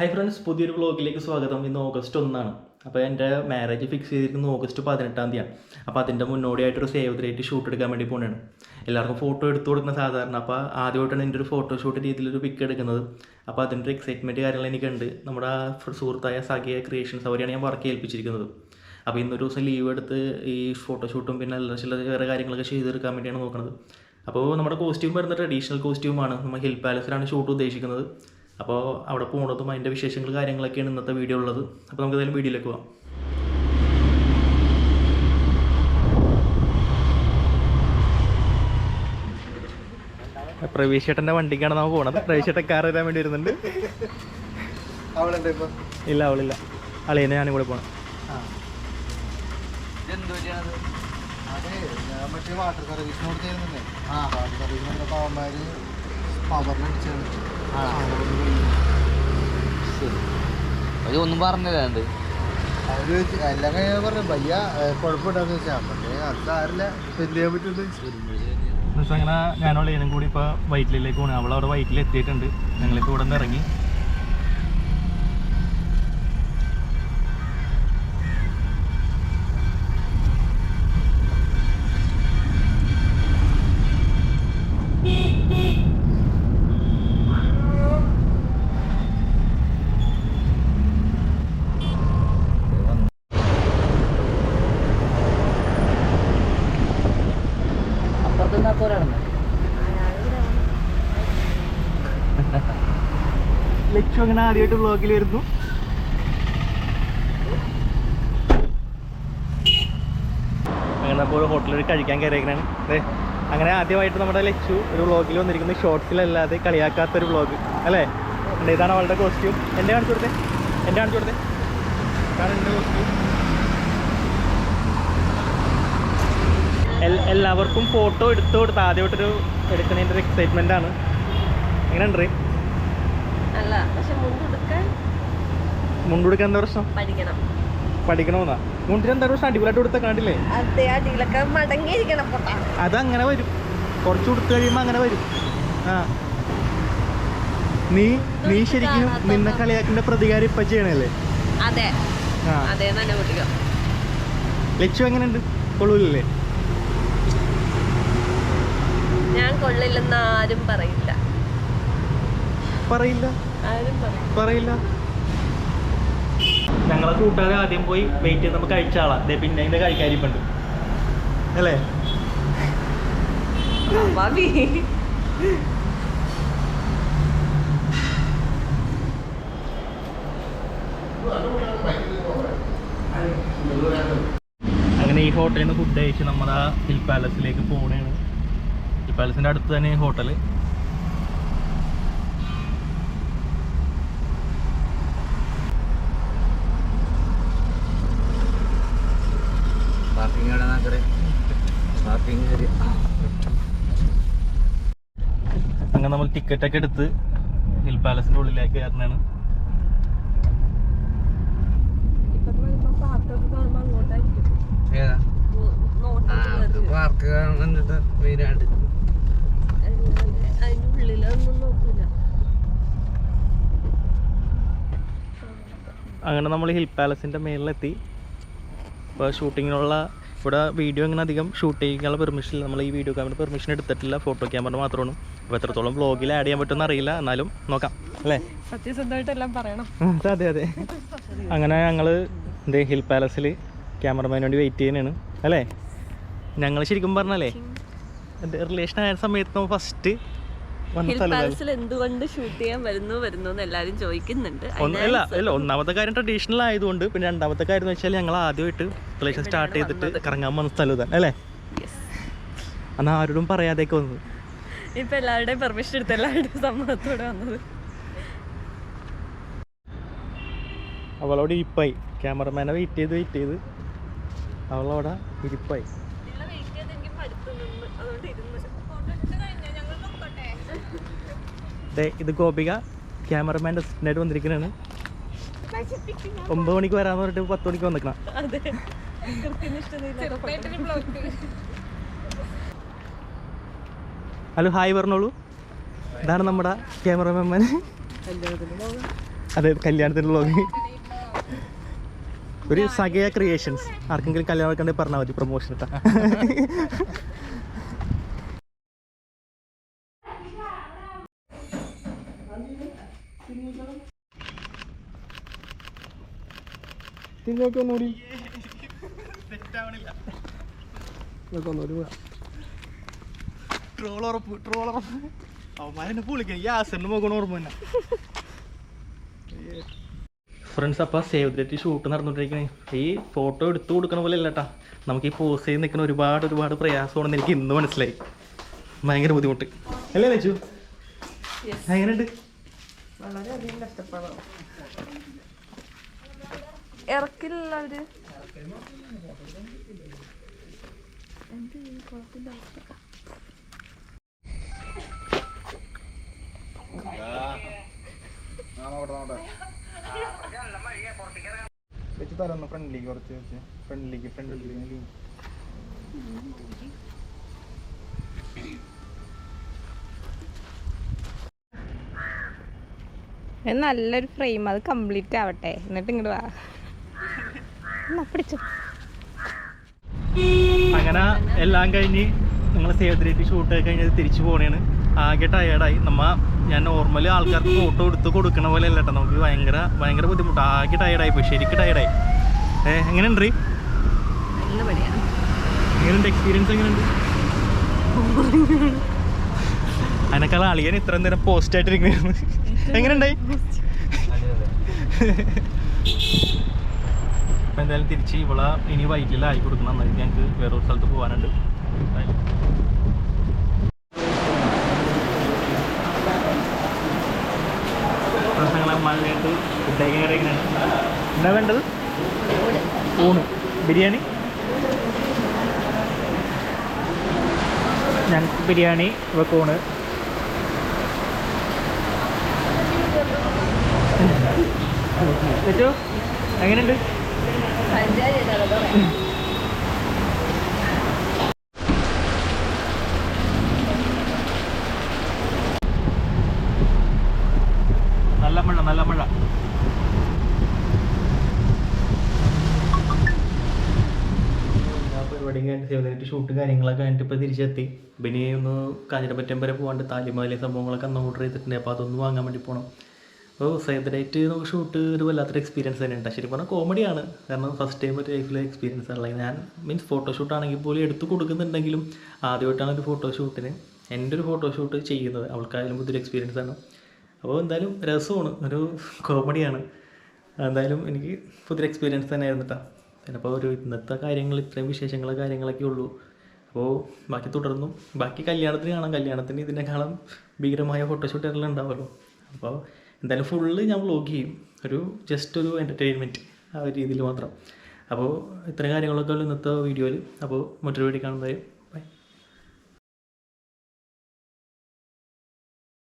Hi friends പുതിയൊരു വ്ളോഗിലേക്ക് സ്വാഗതം. ഇന്ന് ഓഗസ്റ്റ് ഒന്നാണ്. അപ്പോൾ എന്റെ മാരേജ് ഫിക്സ് ചെയ്തിരിക്കുന്നത് ഓഗസ്റ്റ് പതിനെട്ടാം തീയതിയാണ്. അപ്പോൾ അതിന്റെ മുന്നോടിയായിട്ടൊരു സേവ് ദ ഷൂട്ട് എടുക്കാൻ വേണ്ടി പോകണാണ് എല്ലാവർക്കും ഫോട്ടോ എടുത്തു കൊടുക്കുന്ന സാധാരണ. അപ്പോൾ ആദ്യമായിട്ടാണ് എന്റെ ഒരു ഫോട്ടോഷൂട്ട് രീതിയിലൊരു പിക്ക് എടുക്കുന്നത്. അപ്പോൾ അതിന്റെ ഒരു എക്സൈറ്റ്മെന്റ് കാര്യങ്ങൾ എനിക്കുണ്ട്. നമ്മുടെ സുഹൃത്തായ സഖിയ ക്രിയേഷൻസ് അവരെയാണ് ഞാൻ വർക്ക് ഏൽപ്പിച്ചിരിക്കുന്നത്. അപ്പോൾ ഇന്നൊരു ദിവസം ലീവ് എടുത്ത് ഈ ഫോട്ടോഷൂട്ടും പിന്നെ എല്ലാ ചില വേറെ കാര്യങ്ങളൊക്കെ ചെയ്തെടുക്കാൻ വേണ്ടിയാണ് നോക്കുന്നത്. അപ്പോൾ നമ്മുടെ കോസ്റ്റ്യൂം വരുന്ന ട്രഡീഷണൽ കോസ്റ്റ്യൂമാണ് നമ്മൾ ഹിൽ പാലസിലാണ് ഷൂട്ട് ഉദ്ദേശിക്കുന്നത്. അപ്പോൾ അവിടെ പോണതും അതിന്റെ വിശേഷങ്ങൾ കാര്യങ്ങളൊക്കെയാണ് ഇന്നത്തെ വീഡിയോ ഉള്ളത്. അപ്പോൾ നമുക്ക് ഏതായാലും വീഡിയോയിലേക്ക് പോകാം പ്രവീശേട്ടന്റെ വണ്ടിക്കാണ് നമ്മൾ പോണത്. പ്രവീഷ് കാർ വരാൻ വേണ്ടി വരുന്നുണ്ട്. ഇല്ല അവളില്ല. അളിയനെ ഞാനും കൂടെ ഞാൻ മറ്റേ വാട്ടർ സർവീസിനോട് കൊടുത്തിരുന്നില്ലേ? ആ വാട്ടർ സർവീസിനോട് പാവന്മാര് പവറിനടിച്ചാണ് അത് ഒന്നും പറഞ്ഞില്ലാണ്ട് അവർ എല്ലാം കഴിഞ്ഞ പറഞ്ഞു പയ്യ കുഴപ്പമുണ്ടാന്ന് വെച്ചാ പക്ഷേ അത് ആരില്ല ചെയ്യാൻ പറ്റുമെന്ന് പക്ഷേ അങ്ങനെ ഞാനും അളിയനും കൂടി ഇപ്പോൾ വൈറ്റിലേക്ക് പോകണം അവളവിടെ അവിടെ വൈറ്റിൽ എത്തിയിട്ടുണ്ട് ഞങ്ങളിപ്പോൾ ഇവിടെ നിന്ന് ഇറങ്ങി. പോരാണെന്ന് ലക്ഷ്യം അങ്ങനെ ആദ്യമായിട്ട് ബ്ലോഗിൽ വരുന്നു. അങ്ങനെ അപ്പോൾ ഹോട്ടലിൽ കഴിക്കാൻ കയറിയേക്കണാണ്. അതെ അങ്ങനെ ആദ്യമായിട്ട് നമ്മുടെ ലക്ഷു ഒരു വ്ളോഗിൽ വന്നിരിക്കുന്നത് ഷോർട്സിലല്ലാതെ കളിയാക്കാത്ത ഒരു ബ്ലോഗ് അല്ലേ? ഇതാണ് അവളുടെ കോസ്റ്റ്യൂം എന്റെ കാണിച്ചു കൊടുത്തേ? എന്റെ കാണിച്ചു കൊടുത്തേ? ഇതാണ് എന്റെ കോസ്റ്റ്യൂം എല്ലാവർക്കും ഫോട്ടോ എടുത്തു കൊടുത്ത് ആദ്യമായിട്ടൊരു എടുക്കുന്നതിന്റെ ഒരു എക്സൈറ്റ്മെന്റ് ആണ്. എങ്ങനെയുണ്ട്? അല്ല പക്ഷെ മുണ്ടെടുക്കാൻ എന്താ പ്രശ്നം? പഠിക്കണം. പഠിക്കണമെന്നാ? മുണ്ടിന് എന്താ പ്രശ്നം? അടിപൊളിയായിട്ട് കൊടുത്ത കണ്ടില്ലേ? അതെ അടിയിലൊക്കെ മടങ്ങിയിരിക്കണം അതങ്ങനെ വരും. കുറച്ച് കൊടുത്തു കഴിയുമ്പോൾ അങ്ങനെ വരും. ആ. നീ നീ ശരിക്കും നിന്നെ കളിയാക്കിന്റെ പ്രതികാരം ഇപ്പൊ ചെയ്യണല്ലേ അതെ. അതെ ലക്ഷ്യം എങ്ങനെയുണ്ട്? കൊള്ളൂലല്ലേ ഞാൻ കൊള്ളില്ലെന്ന് ആരും പറയില്ല. പറയില്ല? ആരും പറയില്ല. പറയില്ല? ഞങ്ങളെ കൂട്ടുകാരെ ആദ്യം പോയി വെയിറ്റ് ചെയ്ത് നമുക്ക് കഴിച്ച ആളാ. ദേ പിന്നെ ഇതിന്റെ കഴിക്കാരിപ്പുണ്ട് അല്ലേ? അങ്ങനെ ഈ ഹോട്ടലിൽ നിന്ന് ഫുഡ് കഴിച്ച് നമ്മുടെ ആ ഹിൽ പാലസിലേക്ക് പോകണേണ് ഹിൽ പാലസിന്റെ അടുത്ത് തന്നെ ഹോട്ടൽ പാർക്കിംഗ് എവിടെ നോക്കറേ പാർക്കിംഗ് ഏരിയ അങ്ങനെ നമ്മൾ ടിക്കറ്റ് ഒക്കെ എടുത്ത് ഹിൽ പാലസിന്റെ ഉള്ളിലേക്ക് കയറുന്നതാണ്. പാർക്ക് കാണുന്നുണ്ട് മെയിനായിട്ട് ഉള്ളിലൊന്നും നോക്കൂല അങ്ങനെ നമ്മൾ ഹിൽ പാലസിന്റെ മേളിലെത്തി. ഇപ്പോൾ ഷൂട്ടിങ്ങിനുള്ള ഇവിടെ വീഡിയോ ഇങ്ങനെ അധികം ഷൂട്ട് ചെയ്യാനുള്ള പെർമിഷൻ ഇല്ല. നമ്മൾ ഈ വീഡിയോ ക്യാമറ പെർമിഷൻ എടുത്തിട്ടില്ല. ഫോട്ടോ ക്യാമറ മാത്രമാണ്. അപ്പോൾ എത്രത്തോളം വ്ളോഗിൽ ആഡ് ചെയ്യാൻ പറ്റുമെന്ന് അറിയില്ല. എന്നാലും നോക്കാം. അല്ലേ? സത്യസന്ധമായിട്ടെല്ലാം പറയണം. അതെ അതെ അതെ. അങ്ങനെ ഞങ്ങൾ ഇതേ ഹിൽ പാലസിൽ ക്യാമറമാൻ വേണ്ടി വെയിറ്റ് ചെയ്യുന്നതാണ്. അല്ലേ? ഞങ്ങൾ ശരിക്കും പറഞ്ഞല്ലേ എന്റെ റിലേഷൻ ആയ സമയത്ത് നമ്മൾ ഫസ്റ്റ് എന്തുകൊണ്ട് ഷൂട്ട് ചെയ്യാൻ വരുന്നു വരുന്നു എന്ന് എല്ലാരും ചോദിക്കുന്നുണ്ട്. ഒന്ന് അല്ല അല്ല ഒന്നാമത്തെ കാര്യം ട്രഡീഷണൽ ആയതുകൊണ്ട് പിന്നെ രണ്ടാമത്തെ കാര്യം എന്ന് വെച്ചാൽ ഞങ്ങൾ ആദ്യമായിട്ട് റിലേഷൻ സ്റ്റാർട്ട് ചെയ്തിട്ട് കറങ്ങാൻ വന്ന സ്ഥലം ഇതാണ് അല്ലേ അന്ന് ആരോടും പറയാതെയൊക്കെ വന്നത്. ഇപ്പൊ എല്ലാവരുടെയും പെർമിഷൻ എടുത്ത് എല്ലാവരുടെയും സമ്മതത്തോടെ വന്നത്. അവളോട് ഇരിപ്പായി. ക്യാമറമാനെ വെയിറ്റ് ചെയ്ത് വെയിറ്റ് ചെയ്ത്. അവളവിടെ ഇരിപ്പായി. ഇത് ഗോപിക ക്യാമറമാന്റെ അസിസ്റ്റന്റായിട്ട് വന്നിരിക്കുന്നതാണ് ഒമ്പത് മണിക്ക് വരാന്ന് പറഞ്ഞിട്ട് പത്ത് മണിക്ക് വന്നിക്കണം. അതെ. കൃത്യനിഷ്ഠതയില്ലാത്ത ഹലോ ഹായ് പറഞ്ഞോളൂ. ഇതാണ് നമ്മുടെ ക്യാമറമാൻ അതെ കല്യാണത്തിന്റെ വ്ളോഗ് ഒരു സഗയ ക്രിയേഷൻസ് ആർക്കെങ്കിലും കല്യാണം വെക്കണ്ടെങ്കിൽ പറഞ്ഞാൽ മതി പ്രൊമോഷൻ ഇട്ടാ. ഒന്നുകൂടി ട്രോൾ ഉറപ്പ് ട്രോൾ ഉറപ്പ്. അവന്മാരെന്നെ പൊളിക്കാം ഈ ആസറിന് മുഖം ഓർമ്മ തന്നെ. ഫ്രണ്ട്സ് അപ്പോൾ സേവ് ദറ്റ് ഷൂട്ട് നടന്നോണ്ടിരിക്കണേ. ഈ ഫോട്ടോ എടുത്തു കൊടുക്കണ പോലെ അല്ലട്ടാ. നമുക്ക് ഈ പോസ് ചെയ്ത് നിൽക്കുന്ന ഒരുപാട് ഒരുപാട് പ്രയാസമാണെന്ന് എനിക്ക് ഇന്ന് മനസ്സിലായി. ഭയങ്കര ബുദ്ധിമുട്ട്. അല്ലേ ലച്ചു എങ്ങനെയുണ്ട്? വളരെയധികം കഷ്ടപ്പാടാണ്. ഇറക്കില്ല അവർ എന്ത് ഈ കുളത്തിന്റെ അവസ്ഥ വെച്ച്. തലൊന്ന് ഫ്രണ്ടിലേക്ക് കുറച്ച് വെച്ച് ഫ്രണ്ടിലേക്ക് ഫ്രണ്ടിലേക്ക് നല്ലൊരു ഫ്രെയിം അത് കംപ്ലീറ്റ് ആവട്ടെ. എന്നിട്ട് ഇങ്ങോട്ട് വാ. പിടിച്ചോ. അങ്ങനെ എല്ലാം കഴിഞ്ഞ് നിങ്ങൾ സേവദ്രേറ്റ് ഷൂട്ട് കഴിഞ്ഞത് തിരിച്ചു പോകണേണ് ആകെ ടയേർഡായി നമ്മ ഞാൻ നോർമലി ആൾക്കാർക്ക് ഫോട്ടോ എടുത്ത് കൊടുക്കണ പോലെ അല്ല കേട്ടോ നമുക്ക് ഭയങ്കര ഭയങ്കര ബുദ്ധിമുട്ട്. ആകെ ടയേർഡായി പോയി. ശരിക്കും ടയേർഡായി ഏഹ് എങ്ങനെയുണ്ട്? എങ്ങനെയുണ്ട്? എക്സ്പീരിയൻസ് എങ്ങനെയുണ്ട്? അതിനേക്കാൾ അളിയൻ ഇത്രയും നേരം പോസ്റ്റ് ആയിട്ടിരിക്കുന്നു എങ്ങനെയുണ്ടായി അപ്പം എന്തായാലും തിരിച്ച് ഇവിടെ ഇനി വൈറ്റിലായി കൊടുക്കണം. എന്നായി ഞങ്ങൾക്ക് വേറൊരു സ്ഥലത്ത് പോകാനുണ്ട് പ്രശ്നങ്ങളെ എന്താ വേണ്ടത്? ഊണ്. ബിരിയാണി? ഞങ്ങൾക്ക് ബിരിയാണി വെക്കൂണ് തെറ്റോ എങ്ങനെയുണ്ട്? നല്ല മഴ നല്ല മഴ. പരിപാടി കഴിഞ്ഞിട്ട് ഷൂട്ട് കാര്യങ്ങളൊക്കെ കഴിഞ്ഞിട്ട് ഇപ്പോൾ തിരിച്ചെത്തി. പിന്നെ ഒന്ന് കാഞ്ഞിരപ്പറ്റം വരെ പോകാണ്ട് താലിമാലി സംഭവങ്ങളൊക്കെ അന്ന് ഓർഡർ ചെയ്തിട്ടുണ്ട്. അപ്പോൾ അതൊന്ന് വാങ്ങാൻ വേണ്ടി പോകണം അപ്പോൾ സേവനായിട്ട് നമുക്ക് ഷൂട്ട് ഒരു വല്ലാത്തൊരു എക്സ്പീരിയൻസ് തന്നെയുണ്ട്. ശരിക്കും പറഞ്ഞാൽ കോമഡിയാണ് കാരണം ഫസ്റ്റ് ടൈം ഒരു ലൈഫിലെ എക്സ്പീരിയൻസ് ആണല്ലേ ഞാൻ മീൻസ് ഫോട്ടോഷൂട്ട് ആണെങ്കിൽ പോലും എടുത്തു കൊടുക്കുന്നുണ്ടെങ്കിലും ആദ്യമായിട്ടാണ് ഒരു ഫോട്ടോഷൂട്ടിന് എന്റെ ഒരു ഫോട്ടോഷൂട്ട് ചെയ്യുന്നത്. അവൾക്കായാലും പുതിയൊരു എക്സ്പീരിയൻസ് ആണ്. അപ്പോൾ എന്തായാലും രസമാണ്. ഒരു കോമഡിയാണ് എന്തായാലും എനിക്ക് പുതിയൊരു എക്സ്പീരിയൻസ് തന്നെയായിരുന്നു കേട്ടോ ചിലപ്പോൾ ഒരു ഇന്നത്തെ കാര്യങ്ങൾ ഇത്രയും വിശേഷങ്ങൾ കാര്യങ്ങളൊക്കെ ഉള്ളൂ. അപ്പോൾ ബാക്കി തുടർന്നു ബാക്കി കല്യാണത്തിന് കാണാം. കല്യാണത്തിന് ഇതിനേക്കാളും ഭീകരമായ ഫോട്ടോഷൂട്ടുകൾ ഉണ്ടാവുമല്ലോ. അപ്പോൾ എന്തായാലും ഫുള്ള് ഞാൻ വ്ലോഗ് ചെയ്യും. ഒരു ജസ്റ്റ് ഒരു എന്റർടൈൻമെന്റ് ആ ഒരു രീതിയിൽ മാത്രം. അപ്പോൾ ഇത്രയും കാര്യങ്ങളൊക്കെ ഉള്ള ഇന്നത്തെ വീഡിയോയിൽ അപ്പോൾ മറ്റൊരു വീഡിയോ കാണുന്നതായും